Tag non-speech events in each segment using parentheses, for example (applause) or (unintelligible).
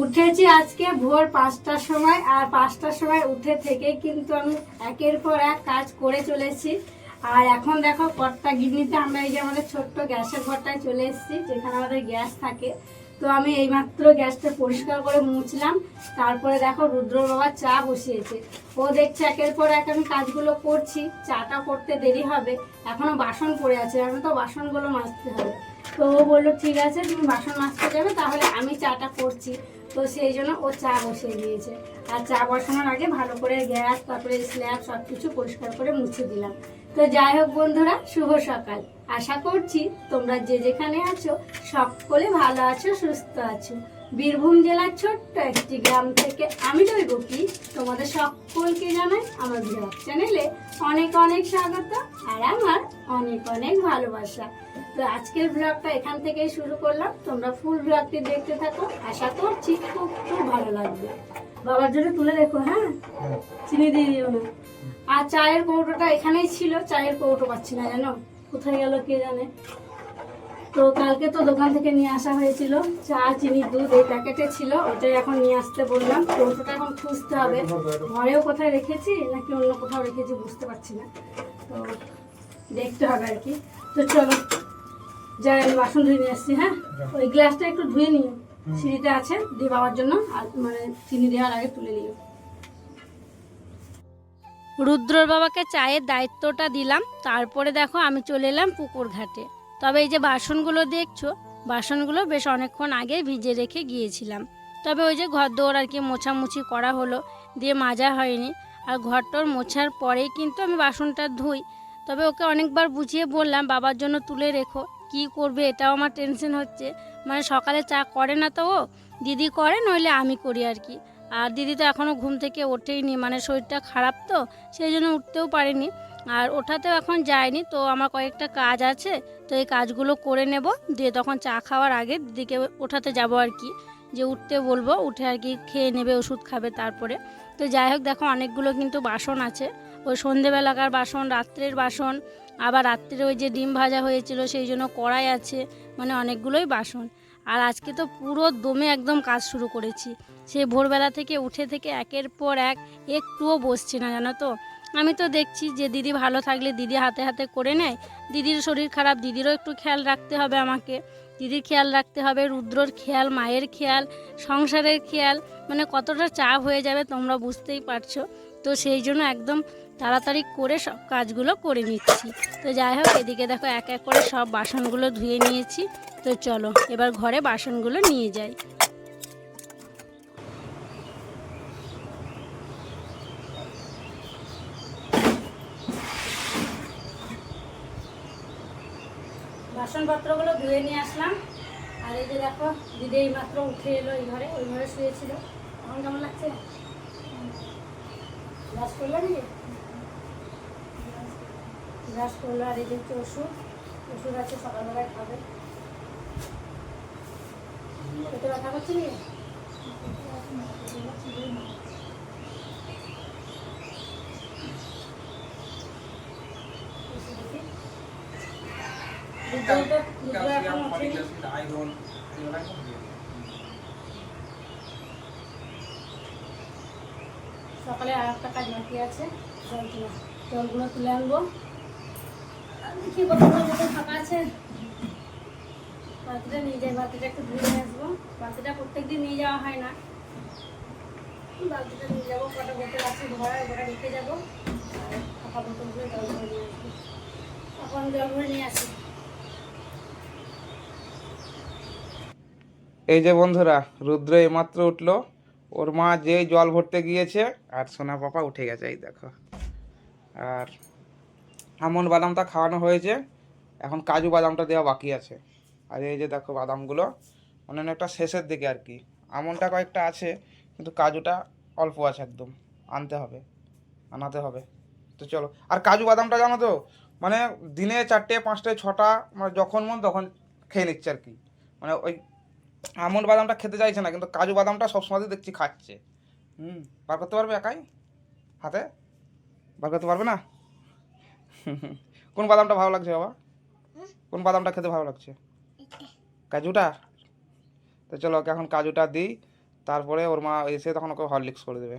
উঠেছি আজকে ভোর পাঁচটার সময়, আর পাঁচটার সময় উঠে থেকে কিন্তু আমি একের পর এক কাজ করে চলেছি। আর এখন দেখো কর্তা গিন্নিতে আমরা এই যে আমাদের ছোট্ট গ্যাসের ঘরটায় চলে এসেছি, যেখানে আমাদের গ্যাস থাকে। তো আমি এইমাত্র গ্যাসটা পরিষ্কার করে মুছলাম। তারপরে দেখো রুদ্র বাবা চা বসিয়েছে। ও দেখছে একের পর এক আমি কাজগুলো করছি, চাটা করতে দেরি হবে, এখনও বাসন পড়ে আছে আমি তো বাসনগুলো মাজতে হবে। তো ও বলল, ঠিক আছে, তুমি বাসন মাজতে যাবে, তাহলে আমি চাটা করছি। তো সেই জন্য ও চা বসিয়ে দিয়েছে। আর চা বসানোর আগে ভালো করে গ্যাস, তারপরে স্ল্যাব সব কিছু পরিষ্কার করে মুছে দিলাম। তো যাই হোক বন্ধুরা, শুভ সকাল। আশা করছি তোমরা যে যেখানে আছো সকলে ভালো আছো, সুস্থ আছো। বীরভূম জেলার ছোট্ট একটি গ্রাম থেকে আমি দৈবকী তোমাদের সকলকে জানাই আমার ব্লগ চ্যানেলে অনেক অনেক স্বাগত আর আমার অনেক অনেক ভালোবাসা। তো আজকের ব্লগটা এখান থেকেই শুরু করলাম। তোমরা ফুল ব্লগটি দেখতে থাকো। আশা করছি খুব খুব ভালো লাগবে। বাবার জন্য তুলে রেখো হ্যাঁ। চিনি দিয়ে দিও না। আর চায়ের কৌটোটা এখানেই ছিল। চায়ের কৌটো পাচ্ছি না জানো? কোথায় গেল কে জানে? তো কালকে তো দোকান থেকে নিয়ে আসা হয়েছিল। চা চিনি দুধ এই প্যাকেটে ছিল। ওটাই এখন নিয়ে আসতে বললাম। কৌটোটা এখন খুঁজতে হবে। ঘরেও কোথায় রেখেছি নাকি অন্য কোথাও রেখেছি বুঝতে পারছি না। তো দেখতে হবে আর কি। তো চলো যাই আমি বাসন ধুয়ে নিয়ে আসছি হ্যাঁ? ওই গ্লাসটা একটু ধুয়ে নিও। সিঁড়িতে আছে দিয়ে বাবার জন্য আর মানে চিনি দেওয়ার আগে তুলে নিও। রুদ্রর বাবাকে চায়ের দায়িত্বটা দিলাম তারপরে দেখো আমি চলে এলাম পুকুর ঘাটে। তবে এই যে বাসনগুলো দেখছ বাসনগুলো বেশ অনেকক্ষণ আগে ভিজে রেখে গিয়েছিলাম। তবে ওই যে ঘর দৌড় আর কি মোছামুছি করা হলো দিয়ে মাজা হয়নি। আর ঘরটোর মোছার পরেই কিন্তু আমি বাসনটা ধুই। তবে ওকে অনেকবার বুঝিয়ে বললাম বাবার জন্য তুলে রেখো। কি করবে এটাও আমার টেনশন হচ্ছে। মানে সকালে চা করে না তো ও, দিদি করে নইলে আমি করি আর কি। আর দিদি তো এখনও ঘুম থেকে ওঠেইনি মানে শরীরটা খারাপ তো, সেই জন্য উঠতেও পারেনি। আর ওঠাতেও এখন যায়নি, তো আমার কয়েকটা কাজ আছে, তো এই কাজগুলো করে নেব। দিয়ে তখন চা খাওয়ার আগে দিদিকে ওঠাতে যাব আর কি। যে উঠতে বলব, উঠে আর কি খেয়ে নেবে, ওষুধ খাবে তারপরে। তো যাই হোক, দেখো অনেকগুলো কিন্তু বাসন আছে। ওই সন্ধেবেলাকার বাসন, রাত্রের বাসন আবার রাত্রে ওই যে ডিম ভাজা হয়েছিল, সেই জন্য কড়াই আছে মানে অনেকগুলোই বাসন। আর আজকে তো পুরো দমে একদম কাজ শুরু করেছি। সে ভোরবেলা থেকে উঠে থেকে একের পর এক একটুও বসছি না, জানো তো? আমি তো দেখছি যে দিদি ভালো থাকলে দিদি হাতে হাতে করে নেয়। দিদির শরীর খারাপ, দিদিরও একটু খেয়াল রাখতে হবে আমাকে। দিদির খেয়াল রাখতে হবে, রুদ্রর খেয়াল, মায়ের খেয়াল, সংসারের খেয়াল মানে কতটা চাপ হয়ে যাবে তোমরা বুঝতেই পারছ। তো সেই জন্য একদম তাড়াতাড়ি করে সব কাজগুলো করে নিচ্ছি। তো যাই হোক, এদিকে দেখো এক এক করে সব বাসনগুলো ধুয়ে নিয়েছি। তো চলো, এবার ঘরে বাসনগুলো নিয়ে যাই। বাসনপত্রগুলো ধুয়ে নিয়ে আসলাম। আর এই যে দেখো, দিদি এই মাত্র উঠে এলো এই ঘরে, ওই ঘরে শুয়েছিল। কেমন লাগছে? ব্রাশ করল নাকি ব্রাশ করল আর এই যে হচ্ছে ওষুধ ওষুধ আছে সকালবেলায় খাবে। পেটে ব্যথা করছে দুধ এখন। সকালে আর একটা কাজ বাকি আছে। জলগুলো তুলে আনব। দেখি বোতল ফাঁকা আছে। বাতিটা নিয়ে যাই বাতিটা একটু ধুয়ে নিয়ে আসব। বাতিটা প্রত্যেক দিন নিয়ে যাওয়া হয় না। বালতিটা নিয়ে যাব, কটা রেখে যাব। জল এখন জল নিয়ে আসি। এই যে বন্ধুরা, রুদ্র এইমাত্র উঠল। ওর মা যেই জল ভরতে গিয়েছে, আর সোনা পাপা উঠে গেছে, এই দেখো। আর আমন বাদামটা খাওয়ানো হয়েছে, এখন কাজু বাদামটা দেওয়া বাকি আছে। আর এই যে দেখো বাদামগুলো মানে অনেকটা শেষের দিকে আর কি। আমনটা কয়েকটা আছে, কিন্তু কাজুটা অল্প আছে একদম, আনতে হবে, আনাতে হবে। তো চলো, আর কাজু বাদামটা জানো তো মানে দিনে চারটে পাঁচটায় ছটা মানে যখন মন তখন খেয়ে নিচ্ছে আর কি। মানে ওই আমন্ড বাদামটা খেতে চাইছে না কিন্তু কাজু বাদামটা সবসময় দেখছি খাচ্ছে। হুম। বার করতে পারবে একাই? হাতে? বার করতে পারবে না? (laughs) কোন বাদামটা ভালো লাগছে বাবা? কোন বাদামটা খেতে ভালো লাগছে? কাজুটা? তো চলো ওকে এখন কাজুটা দিই তারপরে ওর মা এসে তখন ওকে হরলিক্স করে দেবে।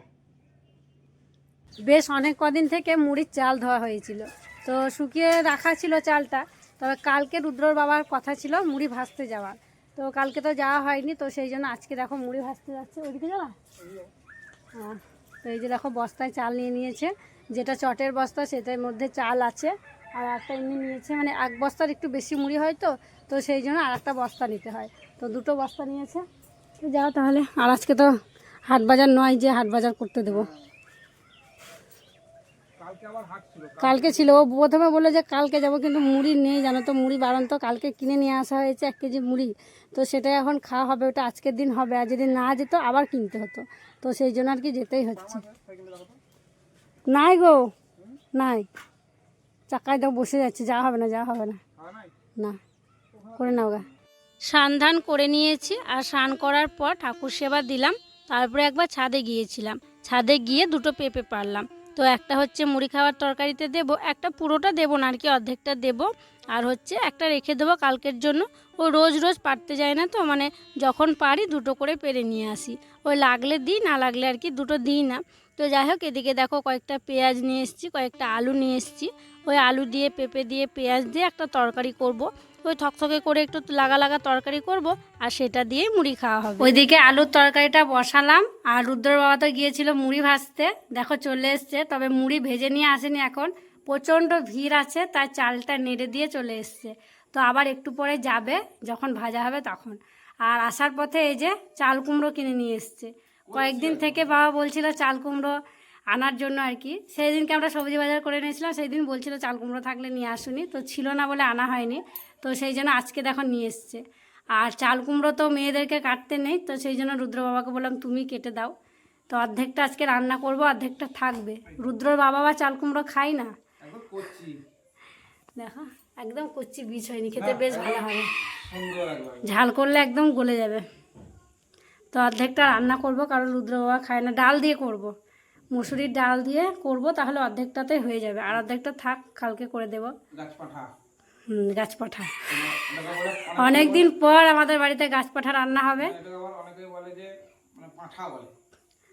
বেশ অনেক কদিন থেকে মুড়ির চাল ধোয়া হয়েছিল। তো শুকিয়ে রাখা ছিল চালটা তবে কালকে রুদ্রর বাবার কথা ছিল মুড়ি ভাজতে যাওয়ার। তো কালকে তো যাওয়া হয়নি, তো সেই জন্য আজকে দেখো মুড়ি ভাজতে যাচ্ছে ওইদিকে যাওয়া হ্যাঁ তো এই যে দেখো বস্তায় চাল নিয়ে নিয়েছে, যেটা চটের বস্তা সেটার মধ্যে চাল আছে, আর একটা এমনি নিয়েছে মানে এক বস্তার একটু বেশি মুড়ি হয় তো তো সেই জন্য আর একটা বস্তা নিতে হয়, তো দুটো বস্তা নিয়েছে। তো যাও তাহলে, আর আজকে তো হাট বাজার নয় যে হাট বাজার করতে দেবো। কালকে ছিল ও প্রথমে বলল যে কালকে যাব কিন্তু মুড়ি নেই জানো তো মুড়ি বাড়ান তো কালকে কিনে নিয়ে আসা হয়েছে এক কেজি মুড়ি। তো সেটা এখন খাওয়া হবে ওটা আজকের দিন হবে। আর যদি না যেত আবার কিনতে হতো। তো সেই জন্য আর কি যেতেই হচ্ছে। নাই গো নাই। চাকায় তো বসে যাচ্ছে। যা হবে না যা হবে না। না। করে নাও গা। স্নান ধান করে নিয়েছি আর স্নান করার পর ঠাকুর সেবা দিলাম। তারপরে একবার ছাদে গিয়েছিলাম। ছাদে গিয়ে দুটো পেঁপে পারলাম তো একটা হচ্ছে মুড়ি খাওয়ার তরকারিতে দেব, একটা পুরোটা দেবো না আর কি অর্ধেকটা দেব, আর হচ্ছে একটা রেখে দেবো কালকের জন্য। ও রোজ রোজ পারতে যায় না তো মানে যখন পারি দুটো করে পেরে নিয়ে আসি। ওই লাগলে দিই, না লাগলে আর কি দুটো দিই না। তো যাই হোক, এদিকে দেখো কয়েকটা পেঁয়াজ নিয়ে এসেছি, কয়েকটা আলু নিয়ে এসেছি। ওই আলু দিয়ে, পেঁপে দিয়ে, পেঁয়াজ দিয়ে একটা তরকারি করব। ওই থকথকে করে একটু লাগা লাগা তরকারি করব আর সেটা দিয়েই মুড়ি খাওয়া হবে। ওইদিকে আলুর তরকারিটা বসালাম আর রুদ্র বাবা তো গিয়েছিল মুড়ি ভাজতে। দেখো চলে এসছে তবে মুড়ি ভেজে নিয়ে আসেনি এখন। প্রচণ্ড ভিড় আছে তাই চালটা নেড়ে দিয়ে চলে এসছে। তো আবার একটু পরে যাবে যখন ভাজা হবে তখন। আর আসার পথে এই যে চাল কুমড়ো কিনে নিয়ে এসছে। কয়েকদিন থেকে বাবা বলছিল চাল কুমড়ো আনার জন্য আর কি। সেই দিনকে আমরা সবজি বাজার করে নিয়েছিলাম সেই দিন বলছিল চাল কুমড়ো থাকলে নিয়ে আসুনি। তো ছিল না বলে আনা হয়নি। তো সেই জন্য আজকে দেখো নিয়ে এসছে। আর চাল কুমড়ো তো মেয়েদেরকে কাটতে নেই তো সেই জন্য রুদ্র বাবাকে বললাম তুমি কেটে দাও। তো অর্ধেকটা আজকে রান্না করব অর্ধেকটা থাকবে। রুদ্রর বাবা বা চাল কুমড়ো খাই না। দেখো একদম কচ্ছি বীজ হয়নি খেতে বেশ ভালো হবে। ঝাল করলে একদম গলে যাবে। তো অর্ধেকটা রান্না করব কারণ রুদ্র বাবা খায় না। ডাল দিয়ে করব। মুসুরির ডাল দিয়ে করব তাহলে অর্ধেকটাতে হয়ে যাবে। আর অর্ধেকটা থাক কালকে করে দেব। গাছ পাঠা হুম গাছ পাঠা এটাকে বলে (unintelligible) অনেক দিন পর আমাদের বাড়িতে গাছ পাঠা রান্না হবে।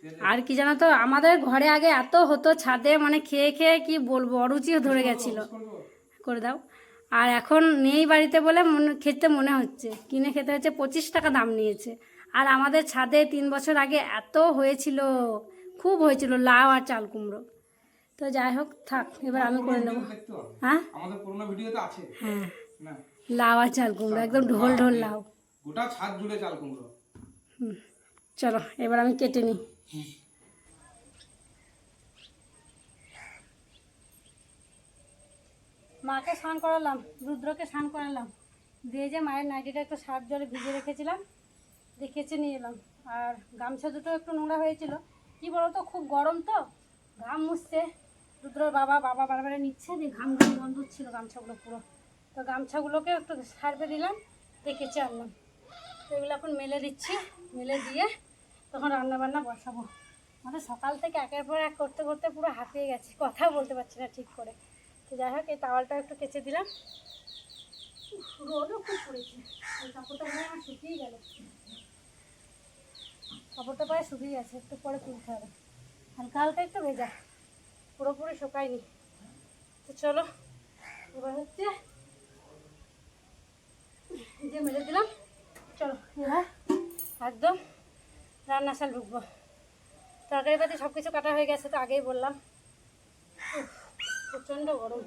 মানে আর কি জানো তো আমাদের ঘরে আগে এত হতো ছাদে মানে খেয়ে খেয়ে কি বলব অরুচিও ধরে গেছিল। করে দাও। আর এখন নেই বাড়িতে বলে মনে খেতে মনে হচ্ছে। কিনে খেতে হচ্ছে পঁচিশ টাকা দাম নিয়েছে। আর আমাদের ছাদে তিন বছর আগে এত হয়েছিল। খুব হয়েছিল লাউ আর চাল কুমড়ো। তো যাই হোক থাক এবার আমি করে নেব। হ্যাঁ? আমাদের পুরোনো ভিডিওতে আছে। হ্যাঁ। লাউ আর চাল কুমড়ো একদম ঢোল ঢোল লাউ। গোটা ছাদ জুড়ে চাল কুমড়ো। চলো এবার আমি কেটে নিই। মাকে স্নান করালাম রুদ্রকে স্নান করালাম। দিয়ে যে মায়ের নাইটিটা একটু সার্ফ জলে ভিজে রেখেছিলাম দিয়ে কেচে নিয়ে এলাম। আর গামছা দুটো একটু নোংরা হয়েছিল কি বলতো, খুব গরম তো। ঘাম মুছছে। রুদ্রর বাবা বাবা বারবার নিচ্ছে, দিয়ে ঘাম ঘাম বন্ধ ছিল গামছাগুলো পুরো। তো গামছাগুলোকে একটু সার্ফে দিলাম কেচে আনলাম। তো এগুলো এখন মেলে দিচ্ছি, মেলে দিয়ে তখন রান্না বান্না বসাবো। মানে সকাল থেকে একের পর এক করতে করতে পুরো হাঁপিয়ে গেছি, কথা বলতে পারছি না ঠিক করে। তো যাই হোক, এই তাওয়ালটা একটু কেচে দিলাম। রোদও খুব পড়েছে। কাপড়টা আমার শুকিয়ে গেল। কাপড়টা প্রায় শুকিয়ে গেছে, একটু পরে তুলতে হবে। হালকা হালকা একটু ভেজা, পুরোপুরি শুকায়নি। তো চলো, এবার হচ্ছে যে মেলে দিলাম, চলো, এবার একদম রান্না শাল ঢুকবো। তরকারি পাতি সব কিছু কাটা হয়ে গেছে তো আগেই বললাম। প্রচণ্ড গরম।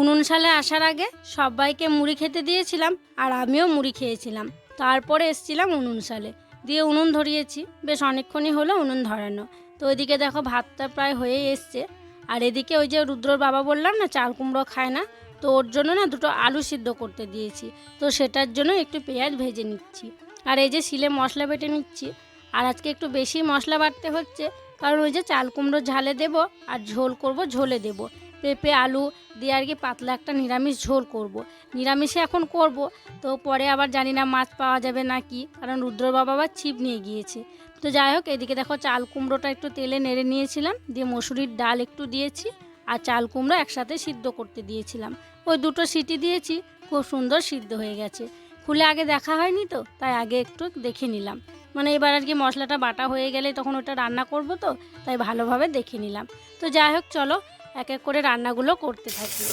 উনুন সালে আসার আগে সবাইকে মুড়ি খেতে দিয়েছিলাম আর আমিও মুড়ি খেয়েছিলাম। তারপরে এসছিলাম উনুন সালে দিয়ে উনুন ধরিয়েছি। বেশ অনেকক্ষণই হলো উনুন ধরানো। তো ওইদিকে দেখো ভাতটা প্রায় হয়ে এসছে। আর এদিকে ওই যে রুদ্রর বাবা বললাম না, চাল কুমড়ো খায় না। তো ওর জন্য না দুটো আলু সিদ্ধ করতে দিয়েছি। তো সেটার জন্য একটু পেঁয়াজ ভেজে নিচ্ছি। আর এই যে শিলে মশলা বেটে নিচ্ছি। আর আজকে একটু বেশি মশলা বাটতে হচ্ছে। কারণ ওই যে চাল কুমড়ো ঝালে দেব আর ঝোল করব, ঝোলে দেব। পেঁপে, আলু দিয়ে আর কি পাতলা একটা নিরামিষ ঝোল করব। নিরামিষে এখন করব, তো পরে আবার জানি না মাছ পাওয়া যাবে নাকি কারণ রুদ্র বাবা আবার ছিপ নিয়ে গিয়েছে। তো যাই হোক, এদিকে দেখো চাল কুমড়োটা একটু তেলে নেড়ে নিয়েছিলাম, দিয়ে মসুরির ডাল একটু দিয়েছি, আর চাল কুমড়ো একসাথে সিদ্ধ করতে দিয়েছিলাম। ওই দুটো সিটি দিয়েছি, খুব সুন্দর সিদ্ধ হয়ে গেছে। খুলে আগে দেখা হয়নি তো, তাই আগে একটু দেখে নিলাম। মানে এবার আর কি মশলাটা বাটা হয়ে গেলে তখন ওটা রান্না করব তো, তাই ভালোভাবে দেখে নিলাম। তো যাই হোক, চলো এক এক করে রান্নাগুলো করতে থাকি।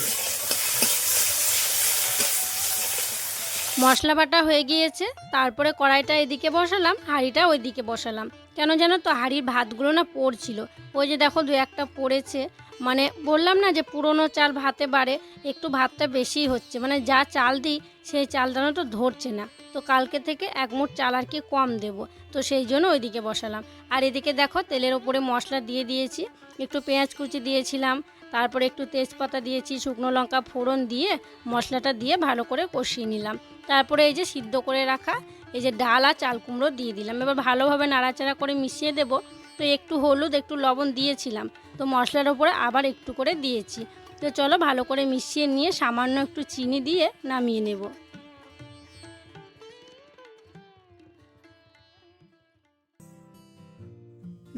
মশলা বাটা হয়ে গিয়েছে, তারপরে কড়াইটা এদিকে বসালাম, হাঁড়িটা ওইদিকে বসালাম। কেন যেন তো, হাঁড়ির ভাতগুলো না পড়ছিল। ওই যে দেখো দু একটা পড়েছে। মানে বললাম না যে পুরনো চাল ভাতে বাড়ে, একটু ভাতটা বেশিই হচ্ছে। মানে যা চাল দিই, সেই চালটা না তো ধরছে না। তো কালকে থেকে এক মুঠ চাল আর কি কম দেব। তো সেই জন্য ওইদিকে বসালাম। আর এদিকে দেখো, তেলের ওপরে মশলা দিয়ে দিয়েছি। একটু পেঁয়াজ কুচি দিয়েছিলাম। তারপরে একটু তেজপাতা দিয়েছি, শুকনো লঙ্কা ফোড়ন দিয়ে মশলাটা দিয়ে ভালো করে কষিয়ে নিলাম। তারপরে এই যে সিদ্ধ করে রাখা, এই যে ডাল আর চাল কুমড়ো দিয়ে দিলাম। এবার ভালোভাবে নাড়াচাড়া করে মিশিয়ে দেব। তো একটু হলুদ, একটু লবণ দিয়েছিলাম। তো মশলার ওপরে আবার একটু করে দিয়েছি। তো চলো ভালো করে মিশিয়ে নিয়ে সামান্য একটু চিনি দিয়ে নামিয়ে নেব।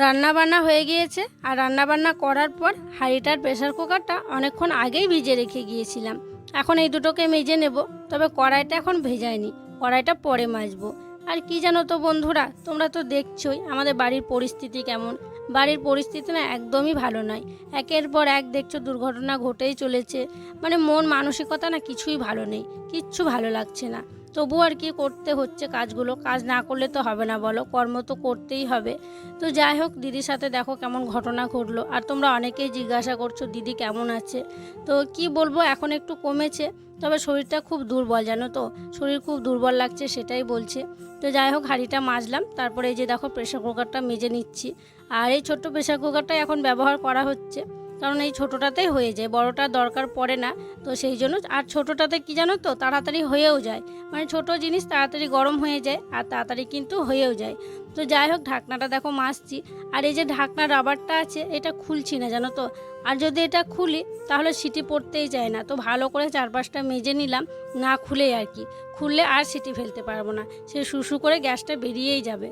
রান্না বান্না হয়ে গিয়েছে আর রান্না বান্না করার পর হাঁড়িটার প্রেসার কুকারটা অনেকক্ষণ আগেই ভিজে রেখে গিয়েছিলাম। এখন এই দুটোকে মেজে নেব, তবে কড়াইটা এখন ভেজায়নি, কড়াইটা পরে মাজবো। আর কি জানো তো বন্ধুরা, তোমরা তো দেখছোই আমাদের বাড়ির পরিস্থিতি কেমন। বাড়ির পরিস্থিতি না একদমই ভালো নয়। একের পর এক দেখছ দুর্ঘটনা ঘটেই চলেছে। মানে মন, মানসিকতা না কিছুই ভালো নেই, কিচ্ছু ভালো লাগছে না। তবু আর কি করতে হচ্ছে কাজগুলো। কাজ না করলে তো হবে না বলো, কর্ম তো করতেই হবে। তো যাই হোক, দিদির সাথে দেখো কেমন ঘটনা ঘটলো। আর তোমরা অনেকেই জিজ্ঞাসা করছ, দিদি কেমন আছে? তো কি বলব, এখন একটু কমেছে, তবে শরীরটা খুব দুর্বল, জানো তো? শরীর খুব দুর্বল লাগছে, সেটাই বলছে। তো যাই হোক, হাঁড়িটা মাজলাম, তারপরে এই যে দেখো, প্রেশার কুকারটা মেজে নিচ্ছি। আর এই ছোট্ট প্রেশার কুকারটাই এখন ব্যবহার করা হচ্ছে। কারণ এই ছোটোটাতেই হয়ে যায়, বড়টা দরকার পড়ে না। তো সেই জন্য, আর ছোটোটাতে কি জানো তো, তাড়াতাড়ি হয়েও যায়। মানে ছোট জিনিস তাড়াতাড়ি গরম হয়ে যায়, আর তাড়াতাড়ি কিন্তু হয়েও যায়। তো যাই হোক, ঢাকনাটা দেখো মাজছি। আর এই যে ঢাকনা রাবারটা আছে, এটা খুলছি না, জানো তো? আর যদি এটা খুলি, তাহলে সিটি পড়তেই যায় না। তো ভালো করে চার পাঁচটা মেজে নিলাম, না খুলেই আর কি। খুললে আর সিটি ফেলতে পারব না। সে শুশু করে গ্যাসটা বেরিয়েই যাবে।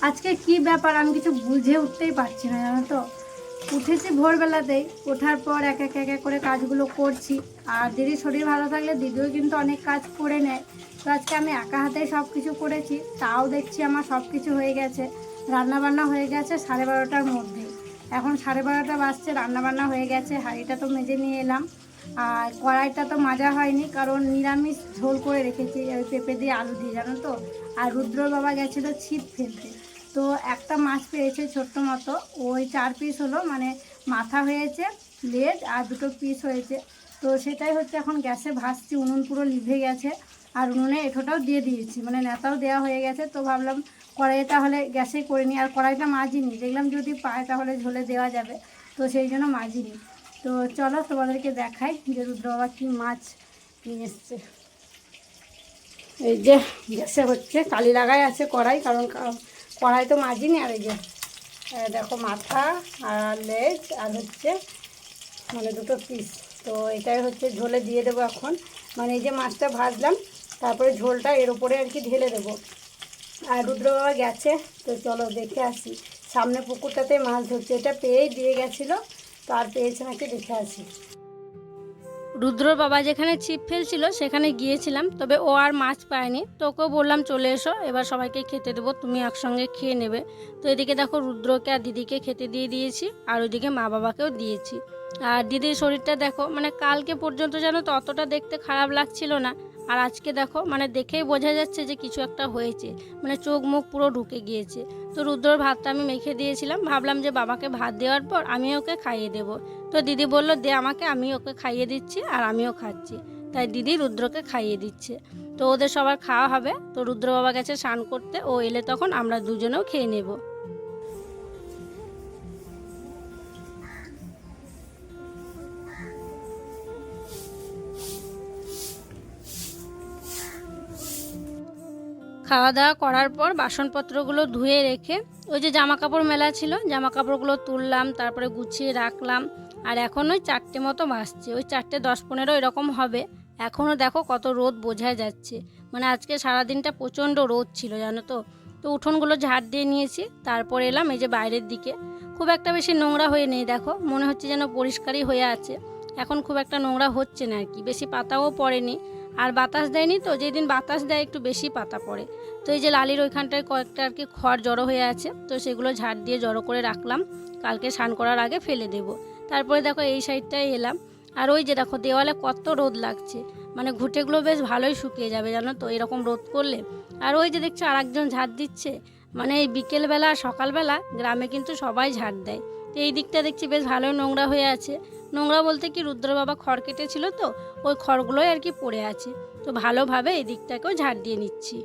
আজকে কি ব্যাপার আমি কিছু বুঝে উঠতেই পারছি না, জানো তো? উঠেছি ভোরবেলাতেই। ওঠার পর এক এক এক করে কাজগুলো করছি। আর দিদির শরীর ভালো থাকলে দিদিও কিন্তু অনেক কাজ করে নেয়। তো আজকে আমি একা হাতেই সব কিছু করেছি। তাও দেখছি আমার সব কিছু হয়ে গেছে। রান্নাবান্না হয়ে গেছে সাড়ে বারোটার মধ্যে। এখন সাড়ে বারোটা বাজছে, রান্নাবান্না হয়ে গেছে, হাঁড়িটা তো মেজে নিয়ে এলাম। আর কড়াইটা তো মাজা হয়নি, কারণ নিরামিষ ঝোল করে রেখেছি। পেঁপে দিয়ে আলু দিয়ে, জানো তো? আর রুদ্র বাবা গেছিল ছিপ ফেলতে। তো একটা মাছ পেয়েছে ছোট্ট মতো। ওই চার পিস হলো মানে মাথা হয়েছে, লেজ আর দুটো পিস হয়েছে। তো সেটাই হচ্ছে এখন গ্যাসে ভাসছি উনুন পুরো লিভে গেছে। আর উনুনে এঁঠোটাও দিয়ে দিয়েছি মানে নেতাও দেওয়া হয়ে গেছে। তো ভাবলাম কড়াইয়ে তাহলে গ্যাসে করে নিই। আর কড়াইটা মাজিনি দেখলাম যদি পায় তাহলে ঝোলে দেওয়া যাবে। তো সেই জন্য মাজিনি তো চলো তোমাদেরকে দেখাই যে রুদ্র বাবা কী মাছ নিয়ে এসছে। এই যে, গ্যাসে হচ্ছে কালি লাগাই আছে কড়াই, কারণ কড়াই তো মাজিনি, আর এই যে দেখো মাথা আর লেজ, আর হচ্ছে মানে দুটো পিস তো এটাই হচ্ছে ঝোলে দিয়ে দেবো এখন। মানে এই যে মাছটা ভাজলাম, তারপরে ঝোলটা এর উপরে আর কি ঢেলে দেবো। আর রুদ্র বাবা গেছে, তো চলো দেখে আসি। সামনে পুকুরটাতে মাছ ধরছে। এটা পেয়েই দিয়ে গেছিল, তো আর পেয়েছে নাকি দেখে আসি। রুদ্র বাবা যেখানে ছিপ ফেলছিল, সেখানে গিয়েছিলাম, তবে ও আর মাছ পায়নি। তো ওকেও বললাম, চলে এসো, এবার সবাইকে খেতে দেবো, তুমি একসঙ্গে খেয়ে নেবে। তো এদিকে দেখো রুদ্রকে আর দিদিকে খেতে দিয়ে দিয়েছি, আর ওইদিকে মা বাবাকেও দিয়েছি। আর দিদির শরীরটা দেখো মানে কালকে পর্যন্ত যেন তো অতটা দেখতে খারাপ লাগছিল না। আর আজকে দেখো মানে দেখেই বোঝা যাচ্ছে যে কিছু একটা হয়েছে মানে চোখ মুখ পুরো ঢুকে গিয়েছে। তো রুদ্রর ভাতটা আমি মেখে দিয়েছিলাম। ভাবলাম যে বাবাকে ভাত দেওয়ার পর আমি ওকে খাইয়ে দেব। তো দিদি বলল, দে আমাকে, আমি ওকে খাইয়ে দিচ্ছি আর আমিও খাচ্ছি। তাই দিদি রুদ্রকে খাইয়ে দিচ্ছে। তো ওদের সবার খাওয়া হবে। তো রুদ্র বাবা গেছে স্নান করতে। ও এলে তখন আমরা দুজনেও খেয়ে নেব। খাওয়া দাওয়া করার পর বাসনপত্রগুলো ধুয়ে রেখে ওই যে জামা কাপড় মেলা ছিল জামা কাপড়গুলো তুললাম, তারপরে গুছিয়ে রাখলাম। আর এখন ওই চারটে মতো বাজছে, ওই চারটে দশ পনেরো এরকম হবে। এখনও দেখো কত রোদ বোঝা যাচ্ছে। মানে আজকে সারাদিনটা প্রচণ্ড রোদ ছিল, জানো তো? তো উঠোনগুলো ঝাড় দিয়ে নিয়েছি, তারপর এলাম এই যে বাইরের দিকে। খুব একটা বেশি নোংরা হয়ে নেই, দেখো? মনে হচ্ছে যেন পরিষ্কারই হয়ে আছে। এখন খুব একটা নোংরা হচ্ছে না আর কি, বেশি পাতাও পড়েনি। আর বাতাস দেয়নি তো, যেদিন বাতাস দেয় একটু বেশি পাতা পড়ে। তো এই যে লালির ওইখানটায় কয়েকটা আর কি খড় জড়ো হয়ে আছে, তো সেগুলো ঝাড় দিয়ে জড়ো করে রাখলাম। কালকে স্নান করার আগে ফেলে দেব। তারপরে দেখো এই সাইডটায় এলাম। আর ওই যে দেখো দেওয়ালে কত রোদ লাগছে। মানে ঘুঁটেগুলো বেশ ভালোই শুকিয়ে যাবে, জানো তো, এরকম রোদ করলে। আর ওই যে দেখছ আরেকজন ঝাড় দিচ্ছে? মানে এই বিকেলবেলা আর সকালবেলা গ্রামে কিন্তু সবাই ঝাড় দেয়। এই দিকটা দেখছি বেশ ভালোই নোংরা হয়ে আছে। নোংরা বলতে কি রুদ্র বাবা খড় কেটেছিল তো, ওই খড়গুলোই আর কি পড়ে আছে। তো ভালোভাবে এই দিকটাকেও ঝাড় দিয়ে নিচ্ছি।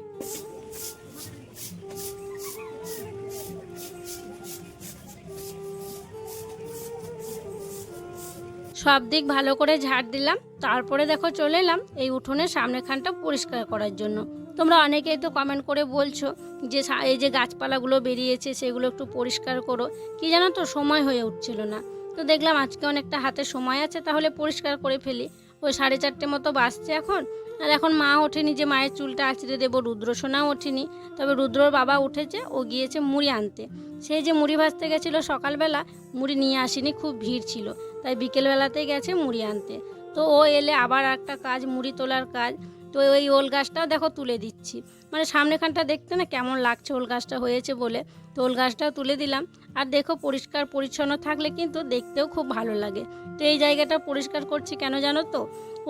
সব দিক ভালো করে ঝাড় দিলাম। তারপরে দেখো চলে এলাম এই উঠোনের সামনেখানটা পরিষ্কার করার জন্য। তোমরা অনেকেই তো কমেন্ট করে বলছো যে সা- এই যে গাছপালাগুলো বেরিয়েছে, সেগুলো একটু পরিষ্কার করো। কি জানো তো, সময় হয়ে উঠছিল না। তো দেখলাম আজকে অনেকটা হাতে সময় আছে, তাহলে পরিষ্কার করে ফেলি। ওই সাড়ে চারটে মতো বাজছে এখন। আর এখন মা ওঠেনি যে মায়ের চুলটা আঁচড়ে দেবো রুদ্র সোনাও ওঠেনি। তবে রুদ্রর বাবা উঠেছে, ও গিয়েছে মুড়ি আনতে। সেই যে মুড়ি ভাজতে গেছিল সকালবেলা, মুড়ি নিয়ে আসেনি, খুব ভিড় ছিল। তাই বিকেলবেলাতেই গেছে মুড়ি আনতে। তো ও এলে আবার একটা কাজ, মুড়ি তোলার কাজ। তো ওই ওল গাছটাও দেখো তুলে দিচ্ছি। মানে সামনেখানটা দেখতে না কেমন লাগছে ওল গাছটা হয়েছে বলে। তো ওল গাছটাও তুলে দিলাম। আর দেখো পরিষ্কার পরিচ্ছন্ন থাকলে কিন্তু দেখতেও খুব ভালো লাগে। তো এই জায়গাটা পরিষ্কার করছি কেন জানো তো?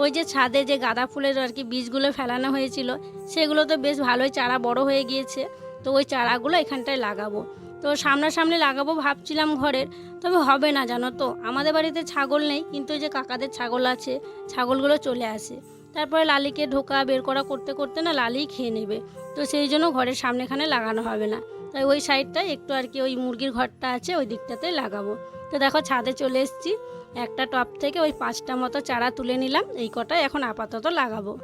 ওই যে ছাদে যে গাঁদা ফুলের আর কি বীজগুলো ফেলানো হয়েছিল, সেগুলো তো বেশ ভালোই চারা বড় হয়ে গিয়েছে। তো ওই চারাগুলো এখানটায় লাগাবো। তো সামনাসামনি লাগাবো ভাবছিলাম ঘরের, তবে হবে না জানো তো? আমাদের বাড়িতে ছাগল নেই, কিন্তু ওই যে কাকাদের ছাগল আছে, ছাগলগুলো চলে আসে। তারপরে লালিকে ঢোকা বের করা করতে করতে না লালি খেয়ে নেবে। তো সেই জন্য ঘরের সামনেখানে লাগানো হবে না। তাই ওই সাইডটায় একটু আর কি ওই মুরগির ঘরটা আছে, ওই দিকটাতে লাগাবো। তো দেখো ছাদে চলে এসেছি। একটা টপ থেকে ওই পাঁচটা মতো চারা তুলে নিলাম। এই কটাই এখন আপাতত লাগাবো।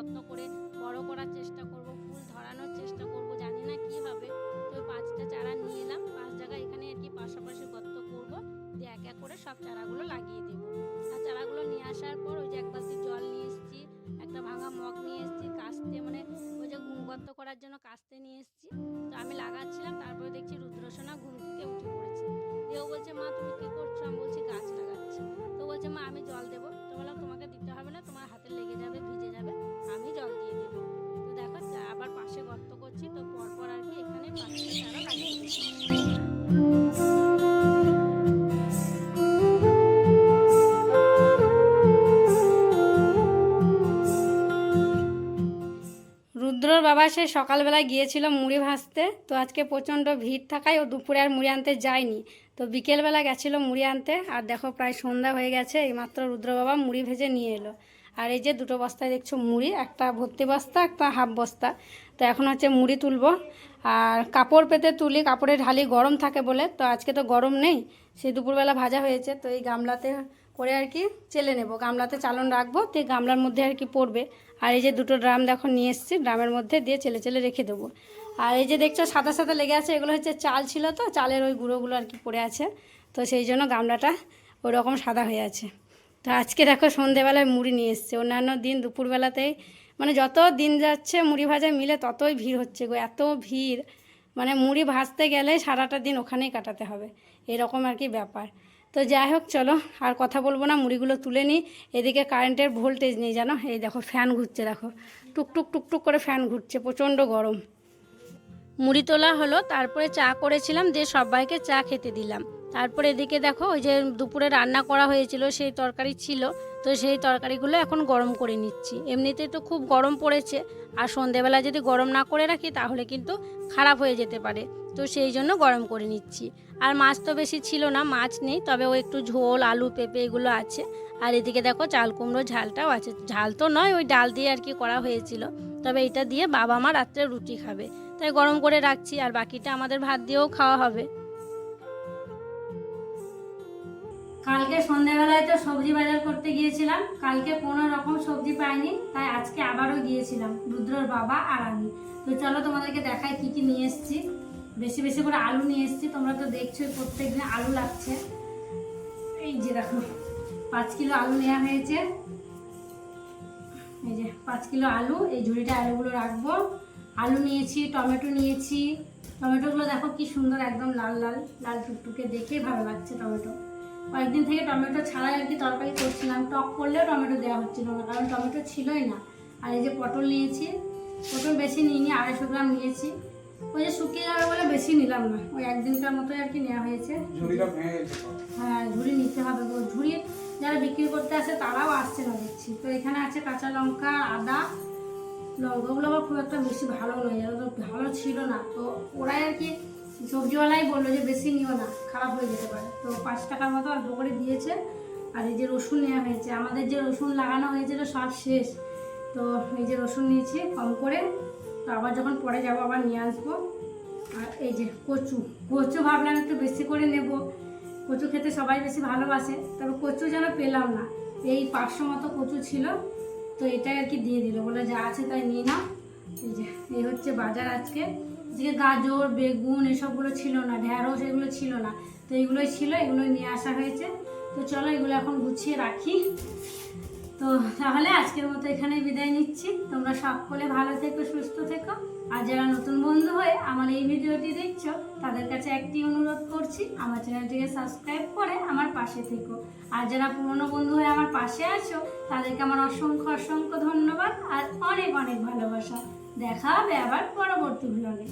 যত্ন করে বড় করার চেষ্টা করব, ফুল ধরানোর চেষ্টা করব, জানি না কি হবে। তো পাঁচটা চারা নিয়ে এলাম, পাঁচ জায়গায় এখানে আর কি পাশাপাশি গর্ত করব, দিয়ে এক এক করে সব চারাগুলো লাগিয়ে দেবো। আর চারাগুলো নিয়ে আসার পর ওই যে এক বালতি জল নিয়ে এসেছি, একটা ভাঙা মগ নিয়ে এসেছি, কাস্তে মানে ওই যে গর্ত করার জন্য কাস্তে নিয়ে এসেছি। তো আমি লাগাচ্ছিলাম, তারপরে দেখছি রুদ্রসোনা ঘুম থেকে উঠে পড়েছে। দিয়ে ও বলছে, মা, তুমি কী করছ? আমি বলছি, গাছ লাগাচ্ছি। তো বলছে, মা, আমি জল দেবো। তো বললাম, তোমাকে দিতে হবে না, তোমার হাতে লেগে যাবে ভিজে। গর্ত তো পরপর আর কি এখানে রুদ্রর বাবা সে সকালবেলায় গিয়েছিল মুড়ি ভাজতে, তো আজকে প্রচণ্ড ভিড় থাকায় ও দুপুরে আর মুড়ি আনতে যায়নি। তো বিকেলবেলা গেছিল মুড়ি আনতে, আর দেখো প্রায় সন্ধ্যা হয়ে গেছে, এইমাত্র রুদ্র বাবা মুড়ি ভেজে নিয়ে এলো। আর এই যে দুটো বস্তায় দেখছ মুড়ি, একটা ভর্তি বস্তা, একটা হাফ বস্তা। তো এখন হচ্ছে মুড়ি তুলবো। আর কাপড় পেতে তুলি কাপড়ে ঢালি গরম থাকে বলে, তো আজকে তো গরম নেই, সেই দুপুরবেলা ভাজা হয়েছে, তো এই গামলাতে করে আর কি চেলে নেব। গামলাতে চালন রাখব, তো গামলার মধ্যে আর কি পড়বে। আর এই যে দুটো ড্রাম দেখো নিয়ে এসেছি, ড্রামের মধ্যে দিয়ে চেলে চেলে রেখে দেবো। আর এই যে দেখছ সাদা সাদা লেগে আছে, এগুলো হচ্ছে চাল ছিল তো, চালের ওই গুঁড়োগুলো আর কি পড়ে আছে। তো সেই জন্য গামলাটা ওই রকম সাদা হয়ে আছে। তো আজকে দেখো সন্ধেবেলায় মুড়ি নিয়ে এসছে। অন্যান্য দিন দুপুরবেলাতেই মানে যত দিন যাচ্ছে মুড়ি ভাজা মিলে ততই ভিড় হচ্ছে গো, এত ভিড়। মানে মুড়ি ভাজতে গেলে সারাটা দিন ওখানেই কাটাতে হবে, এরকম আর কি ব্যাপার। তো যাই হোক, চলো আর কথা বলব না, মুড়িগুলো তুলে নিই। এদিকে কারেন্টের ভোল্টেজ নেই জানো, এই দেখো ফ্যান ঘুরছে দেখো। টুকটুক টুকটুক করে ফ্যান ঘুরছে, প্রচণ্ড গরম। মুড়ি তোলা হলো, তারপরে চা করেছিলাম, দিয়ে সবাইকে চা খেতে দিলাম। তারপরে এদিকে দেখো, ওই যে দুপুরে রান্না করা হয়েছিল, সেই তরকারি ছিল, তো সেই তরকারিগুলো এখন গরম করে নিচ্ছি। এমনিতেই তো খুব গরম পড়েছে, আর সন্ধেবেলা যদি গরম না করে রাখি, তাহলে কিন্তু খারাপ হয়ে যেতে পারে। তো সেই জন্য গরম করে নিচ্ছি। আর মাছ তো বেশি ছিল না, মাছ নেই, তবে ও একটু ঝোল, আলু, পেঁপে এগুলো আছে। আর এদিকে দেখো, চাল কুমড়ো ঝালটাও আছে। ঝাল তো নয়, ওই ডাল দিয়ে আর কি করা হয়েছিল। তবে এটা দিয়ে বাবা মা রাত্রে রুটি খাবে। তাই গরম করে রাখছি আর বাকিটা আমাদের ভাত দিয়েও খাওয়া হবে। কালকে সন্ধ্যাবেলায় তো সবজি বাজার করতে গিয়েছিলাম, কালকে কোনো রকম সবজি পাইনি, তাই আজকে আবারও গিয়েছিলাম, রুদ্রর বাবা আর আমি। তো চলো তোমাদেরকে দেখাই কি কি নিয়ে এসেছি। বেশি বেশি করে আলু নিয়ে এসেছি, তোমরা তো দেখছোই প্রত্যেকদিন আলু লাগছে। এই যে দেখো, পাঁচ কিলো আলু নেওয়া হয়েছে। এই যে পাঁচ কিলো আলু, এই ঝুড়িটা আলুগুলো রাখব। আলু নিয়েছি টমেটো নিয়েছি। টমেটোগুলো দেখো কি সুন্দর একদম লাল লাল লাল টুকটুকে দেখে ভালো লাগছে টমেটো। কয়েকদিন থেকে টমেটো ছাড়াই আর কি তরকারি করছিলাম। টক করলেও টমেটো দেওয়া হচ্ছিল না কারণ টমেটো ছিলই না। আর এই যে পটল নিয়েছি পটল বেশি নিইনি আড়াইশো গ্রাম নিয়েছি। ওই যে শুকিয়ে যাবে বলে বেশি নিলাম না ওই একদিনকার মতোই আর কি নেওয়া হয়েছে। হ্যাঁ ঝুড়ি নিতে হবে ঝুড়ি যারা বিক্রি করতে আসে তারাও আসছে না দেখছি। তো এখানে আছে কাঁচা লঙ্কা আদা লঙ্কাগুলো আবার খুব একটা বেশি ভালো নয় তো ভালো ছিল না। তো ওরাই আর কি সবজিওয়ালাই বলল যে বেশি নিও না, খারাপ হয়ে যেতে পারে। তো পাঁচ টাকার মতো অল্প করে দিয়েছে, আর এই যে রসুন নেওয়া হয়েছে, আমাদের যে রসুন লাগানো হয়েছিল সব শেষ। তো এই যে রসুন নিয়েছি কম করে, তো আবার যখন পরে যাব আবার নিয়ে আসব। আর এই যে কচু কচু ভাবলাম একটু বেশি করে নেব। কচু খেতে সবাই বেশি ভালোবাসে, তবে কচু যেন পেলাম না। এই পাঁচশো মতো কচু ছিল তো এটাই আর কি দিয়ে দিল। বলে যা আছে তাই নিয়ে নাও। এই যে, এই হচ্ছে বাজার আজকে। আজকে গাজর, বেগুন এসবগুলো ছিল না ঢ্যাঁড়স এগুলো ছিল না। তো এগুলোই ছিল এগুলো নিয়ে আসা হয়েছে। তো চলো এগুলো এখন গুছিয়ে রাখি। তো তাহলে আজকের মতো এখানে বিদায় নিচ্ছি। তোমরা সকলে ভালো থেকো, সুস্থ থেকো। আর যারা নতুন বন্ধু হয়ে আমার এই ভিডিওটি দেখছ, তাদের কাছে একটি অনুরোধ করছি, আমার চ্যানেলটিকে সাবস্ক্রাইব করে আমার পাশে থেকো। আর যারা পুরনো বন্ধু হয়ে আমার পাশে আছো, তাদেরকে আমার অসংখ্য অসংখ্য ধন্যবাদ আর অনেক অনেক ভালোবাসা। দেখা হবে আবার পরবর্তী ব্লগে